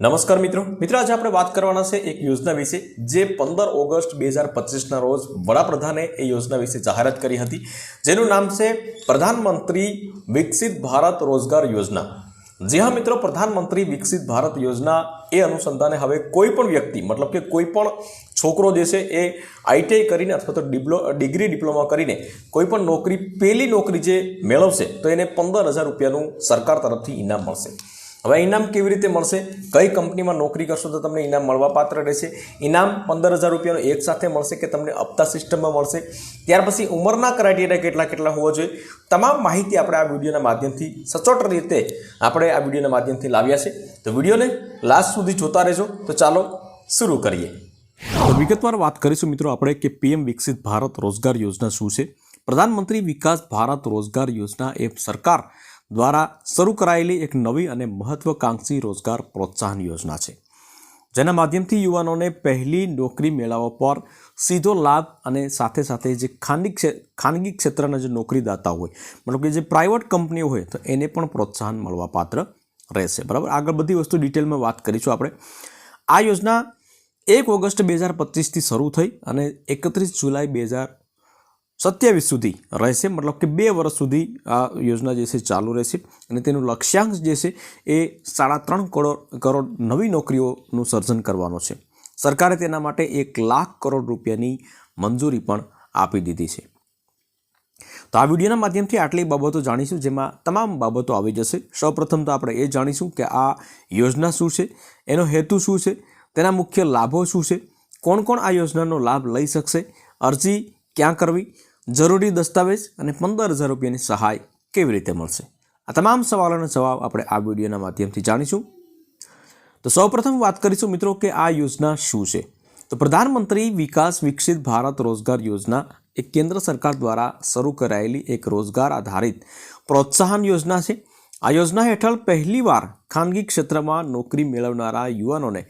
નમસ્કાર મિત્રો. મિત્રો, આજે આપણે વાત કરવાના છે એક યોજના વિશે જે પંદર ઓગસ્ટ બે હજાર પચીસના રોજ વડાપ્રધાને એ યોજના વિશે જાહેરાત કરી હતી. જેનું નામ છે પ્રધાનમંત્રી વિકસિત ભારત રોજગાર યોજના. જી હા મિત્રો, પ્રધાનમંત્રી વિકસિત ભારત યોજના એ અનુસંધાને હવે કોઈ પણ વ્યક્તિ, મતલબ કે કોઈ પણ છોકરો જે છે એ આઈટીઆઈ કરીને અથવા તો ડિપ્લો, ડિગ્રી ડિપ્લોમા કરીને કોઈ પણ નોકરી પહેલી નોકરી જે મેળવશે તો એને પંદર હજાર રૂપિયાનું સરકાર તરફથી ઇનામ મળશે. હવે ઇનામ કેવી રીતે મળશે? કઈ કંપનીમાં નોકરી કરશો તો તમને ઇનામ મળવાપાત્ર રહેશે? ઇનામ પંદર હજાર રૂપિયાનું એક સાથે મળશે કે તમને હપ્તા સિસ્ટમમાં મળશે? ત્યાર પછી ઉંમરના ક્રાઇટેરિયા કેટલા કેટલા હોવા જોઈએ? તમામ માહિતી આપણે આ વિડીયોના માધ્યમથી સચોટ રીતે આપણે આ વિડીયોના માધ્યમથી લાવ્યા છે. તો વિડીયોને લાસ્ટ સુધી જોતા રહેજો. તો ચાલો શરૂ કરીએ. તો વિગતવાર વાત કરીશું મિત્રો આપણે કે પીએમ વિકસિત ભારત રોજગાર યોજના શું છે? પ્રધાનમંત્રી વિકાસ ભારત રોજગાર યોજના એ સરકાર દ્વારા શરૂ કરાયેલી એક નવી અને મહત્વકાંક્ષી રોજગાર પ્રોત્સાહન યોજના છે. જેના માધ્યમથી યુવાનોને પહેલી નોકરી મેળવવા પર સીધો લાભ અને સાથે સાથે જે ખાનગી ખાનગી ક્ષેત્રના જે નોકરીદાતા હોય, મતલબ કે જે પ્રાઇવેટ કંપનીઓ હોય, તો એને પણ પ્રોત્સાહન મળવા પાત્ર રહેશે. બરાબર? આગળ બધી વસ્તુ ડિટેલમાં વાત કરીશું આપણે. આ યોજના એક ઓગસ્ટ બે હજાર પચીસથી શરૂ થઈ અને એકત્રીસ જુલાઈ બે હજાર સત્યાવીસ સુધી રહેશે, મતલબ કે બે વર્ષ સુધી આ યોજના જે છે ચાલુ રહેશે અને તેનું લક્ષ્યાંક જે છે એ સાડા ત્રણ કરોડ કરોડ નવી નોકરીઓનું સર્જન કરવાનો છે. સરકારે તેના માટે એક લાખ કરોડ રૂપિયાની મંજૂરી પણ આપી દીધી છે. તો આ વિડીયોના માધ્યમથી આટલી બાબતો જાણીશું, જેમાં તમામ બાબતો આવી જશે. સૌપ્રથમ તો આપણે એ જાણીશું કે આ યોજના શું છે, એનો હેતુ શું છે, તેના મુખ્ય લાભો શું છે, કોણ કોણ આ યોજનાનો લાભ લઈ શકશે, અરજી ક્યાં કરવી? જરૂરી દસ્તાવેજ અને પંદર હજાર રૂપિયાની સહાય કેવી રીતે મળશે? આ તમામ સવાલોના જવાબ આપણે આ વિડીયોના માધ્યમથી જાણીશું. તો સૌપ્રથમ વાત કરીશું મિત્રો કે આ યોજના શું છે? તો પ્રધાનમંત્રી વિકાસ વિકસિત ભારત રોજગાર યોજના એ કેન્દ્ર સરકાર દ્વારા શરૂ કરાયેલી એક રોજગાર આધારિત પ્રોત્સાહન યોજના છે. આ યોજના હેઠળ પહેલીવાર ખાનગી ક્ષેત્રમાં નોકરી મેળવનારા યુવાનોને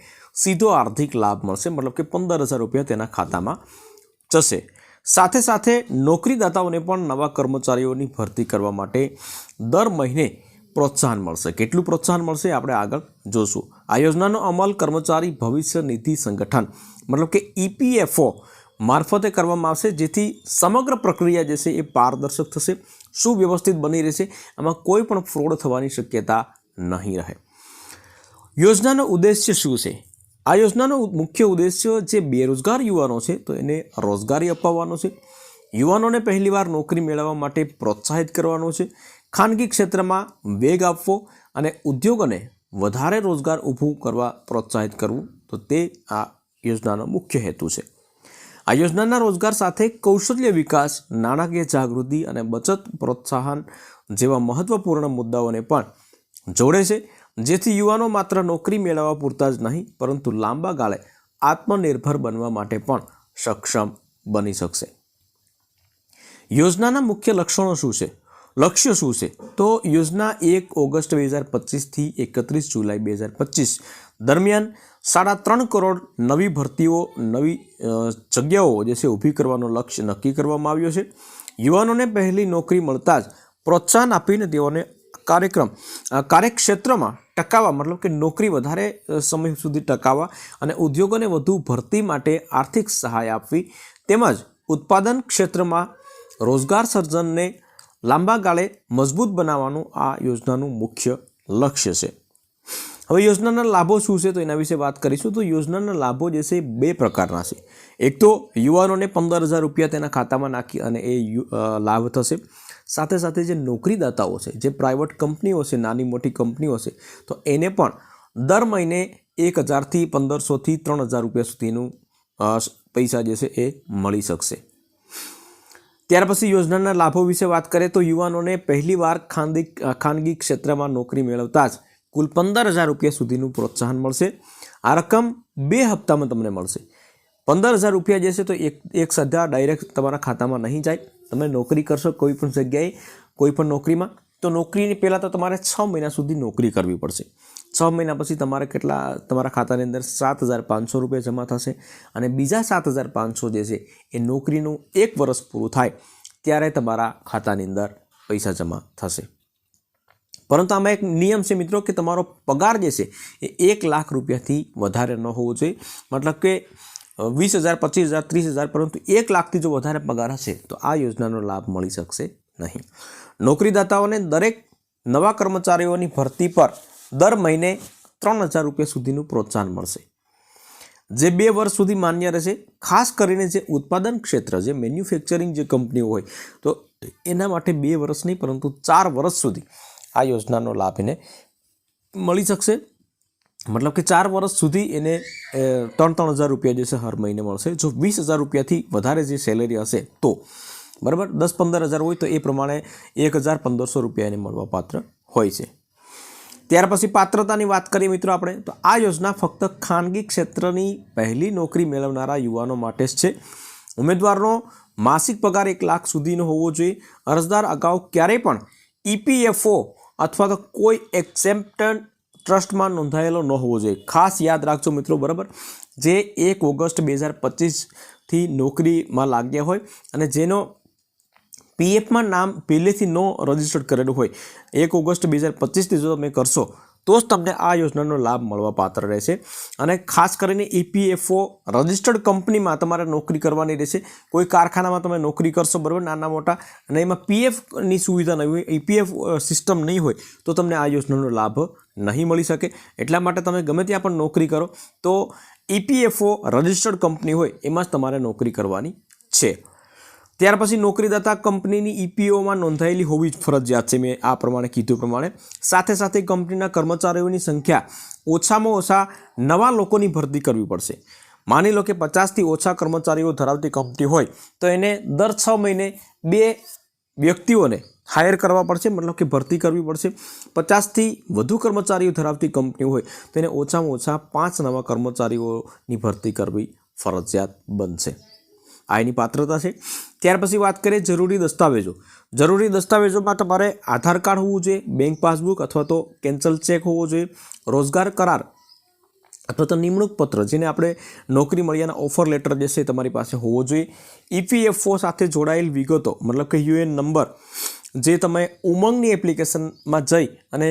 સીધો આર્થિક લાભ મળશે, મતલબ કે પંદર હજાર રૂપિયા તેના ખાતામાં જશે. સાથે સાથે નોકરીદાતાઓને પણ નવા કર્મચારીઓની ભરતી કરવા માટે દર મહિને પ્રોત્સાહન મળશે. કેટલું પ્રોત્સાહન મળશે આપણે આગળ જોશું. આ યોજનાનો અમલ કર્મચારી ભવિષ્ય નિધિ સંગઠન, મતલબ કે ઈપીએફઓ મારફતે કરવામાં આવશે, જેથી સમગ્ર પ્રક્રિયા જે છે એ પારદર્શક થશે, સુવ્યવસ્થિત બની રહેશે, આમાં કોઈ પણ ફ્રોડ થવાની શક્યતા નહીં રહે. યોજનાનો ઉદ્દેશ્ય શું છે? આ યોજનાનો મુખ્ય ઉદ્દેશ્ય જે બેરોજગાર યુવાનો છે, તો એને રોજગારી અપાવવાનો છે. યુવાનોને પહેલીવાર નોકરી મેળવવા માટે પ્રોત્સાહિત કરવાનો છે. ખાનગી ક્ષેત્રમાં વેગ આપવો અને ઉદ્યોગોને વધારે રોજગાર ઊભું કરવા પ્રોત્સાહિત કરવું, તો તે આ યોજનાનો મુખ્ય હેતુ છે. આ યોજનાના રોજગાર સાથે કૌશલ્ય વિકાસ, નાણાકીય જાગૃતિ અને બચત પ્રોત્સાહન જેવા મહત્વપૂર્ણ મુદ્દાઓને પણ જોડે છે. જેથી યુવાનો માત્ર નોકરી મેળવવા પૂરતા જ નહીં, પરંતુ લાંબા ગાળે આત્મનિર્ભર બનવા માટે પણ સક્ષમ બની શકશે. યોજનાના મુખ્ય લક્ષણો શું છે? લક્ષ્ય શું છે? તો યોજના એક ઓગસ્ટ બે હજાર પચીસથી એકત્રીસ જુલાઈ બે હજાર પચીસ દરમિયાન સાડા ત્રણ કરોડ નવી ભરતીઓ, નવી જગ્યાઓ જે છે ઊભી કરવાનો લક્ષ્ય નક્કી કરવામાં આવ્યો છે. યુવાનોને પહેલી નોકરી મળતા જ પ્રોત્સાહન આપીને તેઓને કાર્યક્રમ કાર્યક્ષેત્રમાં ટકાવવા મતલબ કે નોકરી વધારે સમય સુધી ટકાવવા અને ઉદ્યોગોને વધુ ભરતી માટે આર્થિક સહાય આપવી, તેમજ ઉત્પાદન ક્ષેત્રમાં રોજગાર સર્જનને લાંબા ગાળે મજબૂત બનાવવાનું આ યોજનાનું મુખ્ય લક્ષ્ય છે. હવે યોજનાના લાભો શું છે? તો એના વિશે વાત કરીશું. તો યોજનાના લાભો જે છે, બે પ્રકારના છે. એક તો યુવાનોને પંદર હજાર રૂપિયા તેના ખાતામાં નાખી અને એ લાભ થશે. સાથે સાથે જે નોકરીદાતાઓ છે, જે પ્રાઇવેટ કંપનીઓ છે, નાની મોટી કંપનીઓ છે, તો એને પણ દર મહિને એક હજારથી પંદરસોથી ત્રણ હજાર રૂપિયા સુધીનું પૈસા જે છે એ મળી શકશે. ત્યાર પછી યોજનાના લાભો વિશે વાત કરીએ તો યુવાનોને પહેલીવાર ખાનગી ખાનગી ક્ષેત્રમાં નોકરી મેળવતા જ કુલ પંદર હજાર રૂપિયા સુધીનું પ્રોત્સાહન મળશે. આ રકમ બે હપ્તામાં તમને મળશે. પંદર હજાર રૂપિયા જે છે તો એક એક સદ્ધા ડાયરેક્ટ તમારા ખાતામાં નહીં જાય. તમે નોકરી કરશો કોઈ પણ જગ્યાએ, કોઈ પણ નોકરીમાં, તો નોકરીની પહેલાં તો તમારે છ મહિના સુધી નોકરી કરવી પડશે. છ મહિના પછી તમારે કેટલા, તમારા ખાતાની અંદર સાત હજાર પાંચસો રૂપિયા જમા થશે અને બીજા સાત હજાર પાંચસો જે છે એ નોકરીનું એક વર્ષ પૂરું થાય ત્યારે તમારા ખાતાની અંદર પૈસા જમા થશે. પરંતુ આમાં એક નિયમ છે મિત્રો કે તમારો પગાર જે છે એ એક લાખ રૂપિયાથી વધારે ન હોવો જોઈએ. મતલબ કે વીસ હજાર, પચીસ હજાર, ત્રીસ હજાર પરંતુ એક લાખથી જો વધારે પગાર હશે, તો આ યોજનાનો લાભ મળી શકશે નહીં. નોકરીદાતાઓને દરેક નવા કર્મચારીઓની ભરતી પર દર મહિને ત્રણ હજાર રૂપિયા સુધીનું પ્રોત્સાહન મળશે. જે બે વર્ષ સુધી માન્ય રહેશે, ખાસ કરીને જે ઉત્પાદન ક્ષેત્ર, જે મેન્યુફેક્ચરિંગ જે કંપનીઓ હોય, તો એના માટે બે વર્ષ નહીં, પરંતુ ચાર વર્ષ સુધી આ યોજનાનો લાભ એને મળી શકશે. મતલબ કે ચાર વર્ષ સુધી એને ત્રણ ત્રણ હજાર રૂપિયા જે છે, હર મહિને મળશે. જો વીસ હજાર રૂપિયાથી વધારે જે સેલેરી હશે, તો બરાબર? દસ પંદર હજાર હોય તો એ પ્રમાણે એક હજાર પંદરસો રૂપિયા એને મળવા પાત્ર હોય છે. ત્યાર પછી પાત્રતાની વાત કરીએ મિત્રો આપણે, તો આ યોજના ફક્ત ખાનગી ક્ષેત્રની પહેલી નોકરી મેળવનારા યુવાનો માટે જ છે. ઉમેદવારનો માસિક પગાર એક લાખ સુધીનો હોવો જોઈએ. અરજદાર અગાઉ ક્યારેય પણ ઈપીએફઓ અથવા તો કોઈ એક્સેપ્ટન્ટ ટ્રસ્ટમાં નોંધાયેલો ન હોવો જોઈએ. ખાસ યાદ રાખજો મિત્રો, બરાબર? જે એક ઓગસ્ટ બે હજાર પચીસથી નોકરીમાં લાગ્યા હોય અને જેનો પીએફમાં નામ પહેલેથી નો રજિસ્ટર્ડ કરેલું હોય, એક ઓગસ્ટ બે હજાર પચીસથી જો તમે કરશો, તો જ તમને આ યોજનાનો લાભ મળવા પાત્ર રહેશે. અને ખાસ કરીને ઈપીએફઓ રજિસ્ટર્ડ કંપનીમાં તમારે નોકરી કરવાની રહેશે. કોઈ કારખાનામાં તમે નોકરી કરશો, બરાબર? નાના મોટા. અને એમાં પીએફની સુવિધા નહીં હોય ઈપીએફ સિસ્ટમ નહીં હોય, તો તમને આ યોજનાનો લાભ નહીં મળી શકે. એટલા માટે તમે ગમે ત્યાં પણ નોકરી કરો. તો ઈપીએફઓ રજિસ્ટર્ડ કંપની હોય એમાં જ તમારે નોકરી કરવાની છે. ત્યાર પછી નોકરીદાતા કંપનીની ઈપીઓમાં નોંધાયેલી હોવી જ ફરજિયાત છે. મેં આ પ્રમાણે કીધું પ્રમાણે. સાથે સાથે કંપનીના કર્મચારીઓની સંખ્યા ઓછામાં ઓછા નવા લોકોની ભરતી કરવી પડશે. માની લો કે પચાસથી ઓછા કર્મચારીઓ ધરાવતી કંપની હોય તો એને દર છ મહિને બે વ્યક્તિઓને હાયર કરવા પડશે, મતલબ કે ભરતી કરવી પડશે. પચાસથી વધુ કર્મચારીઓ ધરાવતી કંપની હોય, તો એને ઓછામાં ઓછા પાંચ નવા કર્મચારીઓની ભરતી કરવી ફરજિયાત બનશે. આ એની પાત્રતા છે. ત્યાર પછી વાત કરીએ જરૂરી દસ્તાવેજો. જરૂરી દસ્તાવેજોમાં તમારે આધાર કાર્ડ હોવું જોઈએ, બેંક પાસબુક અથવા તો કેન્સલ ચેક હોવો જોઈએ, રોજગાર કરાર અથવા તો નિમણૂક પત્ર, જેને આપણે નોકરી મળ્યાના ઓફર લેટર જે છે તમારી પાસે હોવો જોઈએ. ઈપીએફઓ સાથે જોડાયેલ વિગતો, મતલબ કે યુએન નંબર જે તમે ઉમંગની એપ્લિકેશનમાં જઈ અને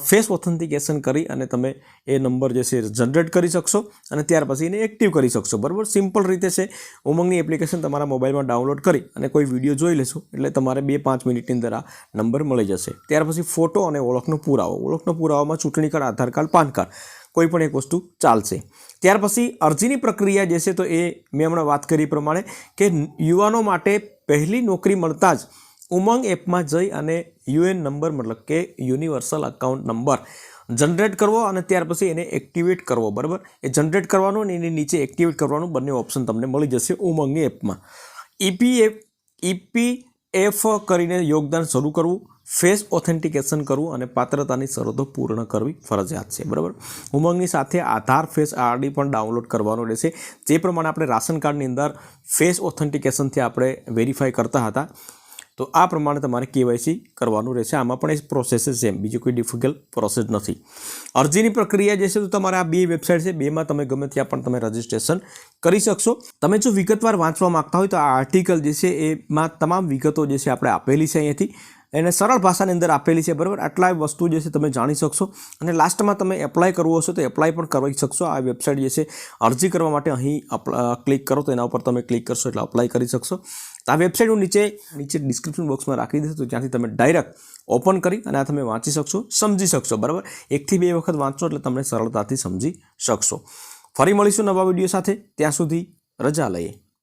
ફેસ ઓથેન્ટિકેશન કરી અને તમે એ નંબર જે છે જનરેટ કરી શકશો અને ત્યાર પછી એને એક્ટિવ કરી શકશો. બરાબર? સિમ્પલ રીતે છે. ઉમંગની એપ્લિકેશન તમારા મોબાઈલમાં ડાઉનલોડ કરી અને કોઈ વીડિયો જોઈ લેશો, એટલે તમારે બે પાંચ મિનિટની અંદર આ નંબર મળી જશે. ત્યાર પછી ફોટો અને ઓળખનો પુરાવો. ઓળખનો પુરાવામાં ચૂંટણી card, Aadhaar card, PAN card, કોઈ પણ એક વસ્તુ ચાલશે. ત્યાર પછી અરજીની પ્રક્રિયા જે છે તો એ મેં હમણાં વાત કરી પ્રમાણે કે યુવાનો માટે પહેલી નોકરી મળતા જ ઉમંગ એપમાં જઈ અને યુએન નંબર મતલબ કે યુનિવર્સલ અકાઉન્ટ નંબર જનરેટ કરવો અને ત્યાર પછી એને એક્ટિવેટ કરવો, બરાબર? એ જનરેટ કરવાનું અને એની નીચે એક્ટિવેટ કરવાનું બંને ઓપ્શન તમને મળી જશે ઉમંગની એપમાં. ઈપીએફ ઈપીએફ કરીને યોગદાન શરૂ કરવું ફેસ ઓથેન્ટિકેશન કરવું અને પાત્રતાની શરતો પૂર્ણ કરવી ફરજિયાત છે, બરાબર? ઉમંગની સાથે આધાર ફેસ આરડી પણ ડાઉનલોડ કરવાનો રહેશે. જે પ્રમાણે આપણે રાશન કાર્ડની અંદર ફેસ ઓથેન્ટિકેશનથી આપણે વેરીફાઈ કરતા હતા. તો આ પ્રમાણે તમારે કેવાયસી કરવાનું રહેશે. આમાં પણ એ પ્રોસેસ સેમ બીજી કોઈ ડિફિકલ્ટ પ્રોસેસ નથી. અરજીની પ્રક્રિયા જે છે, તો તમારે આ બે વેબસાઇટ છે. બેમાં તમે ગમે ત્યાં પણ તમે રજિસ્ટ્રેશન કરી શકશો. તમે જો વિગતવાર વાંચવા માગતા હોય, તો આ આર્ટિકલ જે છે, એમાં તમામ વિગતો જે છે, આપણે આપેલી છે અહીંયાથી. એને સરળ ભાષાની અંદર આપેલી છે, બરાબર? આટલા વસ્તુ જે છે તમે જાણી શકશો. અને લાસ્ટમાં તમે એપ્લાય કરવું હશે તો એપ્લાય પણ કરી શકશો. આ વેબસાઇટ જે છે, અરજી કરવા માટે અહીં ક્લિક કરો તો એના ઉપર તમે ક્લિક કરશો એટલે અપ્લાય કરી શકશો. તો આ વેબસાઇટ હું નીચે નીચે ડિસ્ક્રિપ્શન બોક્સમાં રાખી દઈશું તો ત્યાંથી તમે ડાયરેક્ટ ઓપન કરી અને આ તમે વાંચી શકશો, સમજી શકશો, બરાબર? એકથી બે વખત વાંચો એટલે તમને સરળતાથી સમજી શકશો. ફરી મળીશું નવા વીડિયો સાથે. ત્યાં સુધી રજા લઈએ.